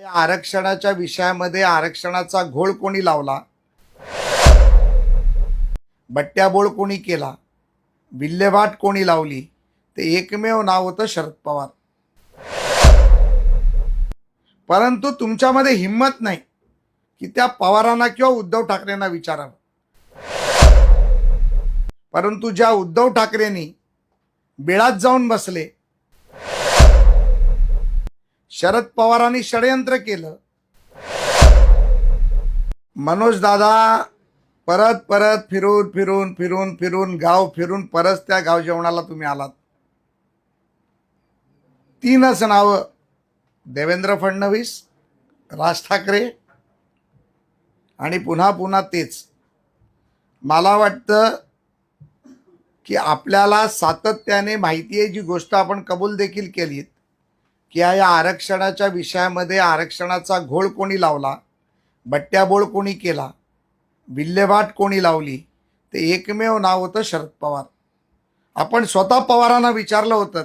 या आरक्षणाच्या विषयामध्ये आरक्षणाचा घोळ कोणी लावला? बट्ट्याबोळ कोणी केला? विल्हेवाट कोणी लावली? ते एकमेव नाव होतं शरद पवार. परंतु तुमच्यामध्ये हिंमत नाही की त्या पवारांना किंवा उद्धव ठाकरेंना विचारावं. परंतु ज्या उद्धव ठाकरेंनी बिळात जाऊन बसले शरद पवारांनी षडयंत्र केलं. मनोज दादा परत परत फिरून फिरून फिरून फिरून गाव फिरून परत त्या गाव जेवणाला तुम्ही आलात. तीनच नावं. देवेंद्र फडणवीस राज ठाकरे आणि पुन्हा पुन्हा तेच. मला वाटतं की आपल्याला सातत्याने माहिती आहे जी गोष्ट आपण कबूल देखील केलीत की या आरक्षणाच्या विषयामध्ये आरक्षणाचा घोळ कोणी लावला? बट्ट्याबोळ कोणी केला? विल्हेवाट कोणी लावली? ते एकमेव नाव होतं शरद पवार. आपण स्वतः पवारांना विचारलं होतं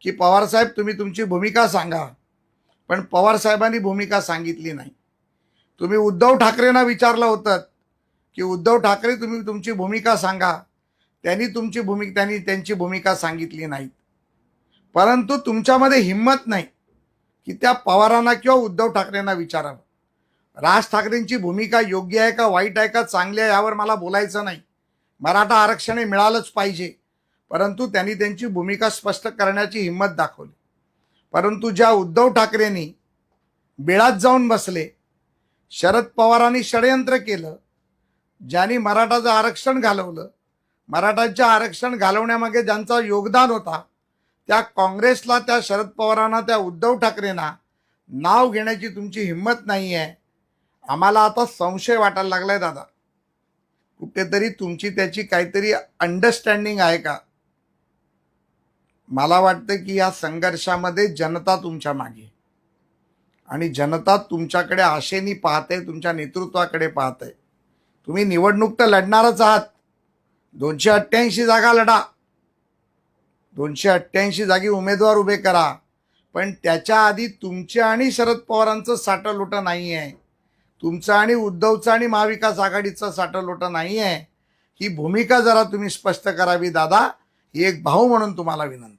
की पवारसाहेब तुम्ही तुमची भूमिका सांगा. पण पवारसाहेबांनी भूमिका सांगितली नाही. तुम्ही उद्धव ठाकरेंना विचारलं होतं की उद्धव ठाकरे तुम्ही तुमची भूमिका सांगा. त्यांनी तुमची भूमिका त्यांनी त्यांची भूमिका सांगितली नाही परंतु तुमच्यामध्ये हिंमत नाही की त्या पवारांना किंवा उद्धव ठाकरेंना विचारावं. राज ठाकरेंची भूमिका योग्य आहे का वाईट आहे का चांगली आहे यावर मला बोलायचं नाही. मराठा आरक्षण हे मिळालंच पाहिजे. परंतु त्यांनी त्यांची भूमिका स्पष्ट करण्याची हिंमत दाखवली. परंतु ज्या उद्धव ठाकरेंनी बिळात जाऊन बसले शरद पवारांनी षडयंत्र केलं ज्यांनी मराठाचं आरक्षण घालवलं मराठाचं आरक्षण घालवण्यामागे ज्यांचा योगदान होता त्या काँग्रेसला त्या शरद पवारांना त्या उद्धव ठाकरेंना नाव घेण्याची तुमची हिंमत नाही आहे आम्हाला आता संशय वाटायला लागलाय दादा. कुठेतरी तुमची त्याची काहीतरी अंडरस्टँडिंग आहे का? मला वाटतं की या संघर्षामध्ये जनता तुमच्या मागे. आणि जनता तुमच्याकडे आशेनी पाहते तुमच्या नेतृत्वाकडे पाहते. तुम्ही निवडणूक तर लढणारच आहात. दोनशे अठ्ठ्याऐंशी जागा लढा. दोनशे अठ्ठ्याऐंशी जागी उमेदवार उभे करा. पण त्याच्या आधी तुमच्या आणि शरद पवारांचं साठं लोटं नाही आहे. तुमचं आणि उद्धवचं आणि महाविकास आघाडीचं साठं लोटं नाही आहे. ही भूमिका जरा तुम्ही स्पष्ट करावी दादा. ही एक भाऊ म्हणून तुम्हाला विनंती.